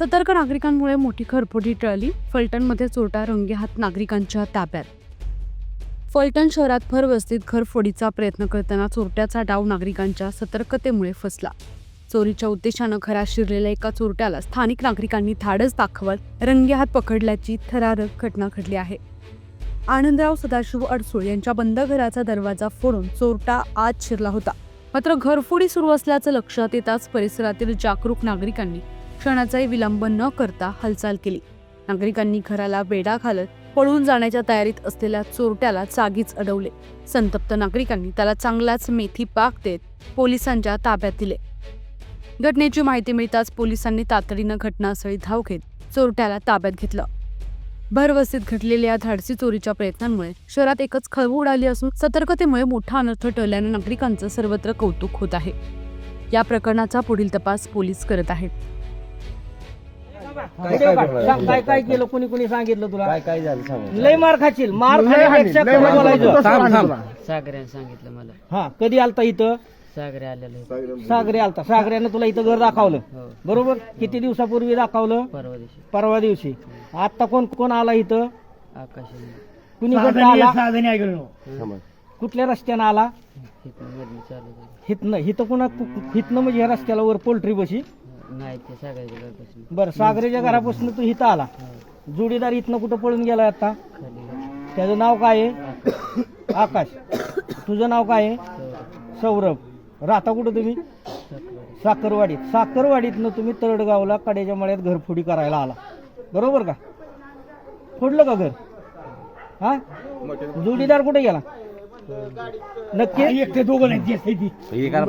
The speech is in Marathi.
सतर्क नागरिकांमुळे मोठी खरपुडी टळली. फलटणमध्ये चोरटा रंगेहात नागरिकांच्या ताब्यात. फलटण शहरात भरवस्तीत घरफोडीचा प्रयत्न करताना चोरट्याचा डाव नागरिकांच्या सतर्कतेमुळे फसला. चोरीच्या उद्देशानं घरात शिरलेल्या एका चोरट्याला स्थानिक नागरिकांनी धाडस दाखवत रंगेहात पकडल्याची थरारक घटना घडली आहे. आनंदराव सदाशिव अडसूळ यांच्या बंद घराचा दरवाजा फोडून चोरटा आत शिरला होता. मात्र घरफोडी सुरू असल्याचं लक्षात येताच परिसरातील जागरूक नागरिकांनी क्षणाचाही विलंब न करता हालचाल केली. नागरिकांनी घराला वेढा घालत पळून जाण्याच्या तयारीत असलेल्या चोरट्याला जागीच अडवले. संतप्त नागरिकांनी त्याला चांगलाच मेथी पाक देत पोलिसांच्या ताब्यात दिले. घटनेची माहिती मिळताच पोलिसांनी तातडीनं घटनास्थळी धाव घेत चोरट्याला ताब्यात घेतलं. भरवस्तीत घडलेल्या धाडसी चोरीच्या प्रयत्नांमुळे शहरात एकच खळबळ उडाली असून सतर्कतेमुळे मोठा अनर्थ टळल्याने नागरिकांचं सर्वत्र कौतुक होत आहे. या प्रकरणाचा पुढील तपास पोलीस करत आहेत. काय काय घडलं? सांग काय काय केलं? कोणी कोणी सांगितलं तुला? काय काय झालं सांग. लय मार खाशील. मार खाण्यापेक्षा कमी बोलायचं. सागऱ्याने सांगितलं मला. हा कधी आलता इथं? सागरे आलेलं आहे. सागरे आलता. सागऱ्यानं तुला इथं घर दाखवलं. हो. बरोबर? किती दिवसापूर्वी दाखवलं? परवा दिवशी. परवा दिवशी. आता कोण कोण आला इथं? आकाशाने कुणी आला. कुठल्या रस्त्यानं आला? तिथून मधली चालू झाली. हितनं हिथं कोणा हितनं म्हणजे ह्या रस्त्याला वर पोल्ट्री बशी. नाही ते बरं सागरेच्या घरापासून तू हिथं आला. जोडीदार इथनं कुठं पळून गेला आता? खाली. त्याचं नाव काय आहे? आकाश. तुझं नाव काय आहे? सौरभ. राहता कुठं तुम्ही? साखरवाडीत. साखरवाडीतनं तुम्ही तळडगावला कड्याच्या मळ्यात घरफोडी करायला आला. बरोबर का? फोडलं का घर? हा? जोडीदार कुठे गेला? नक्की? हे करा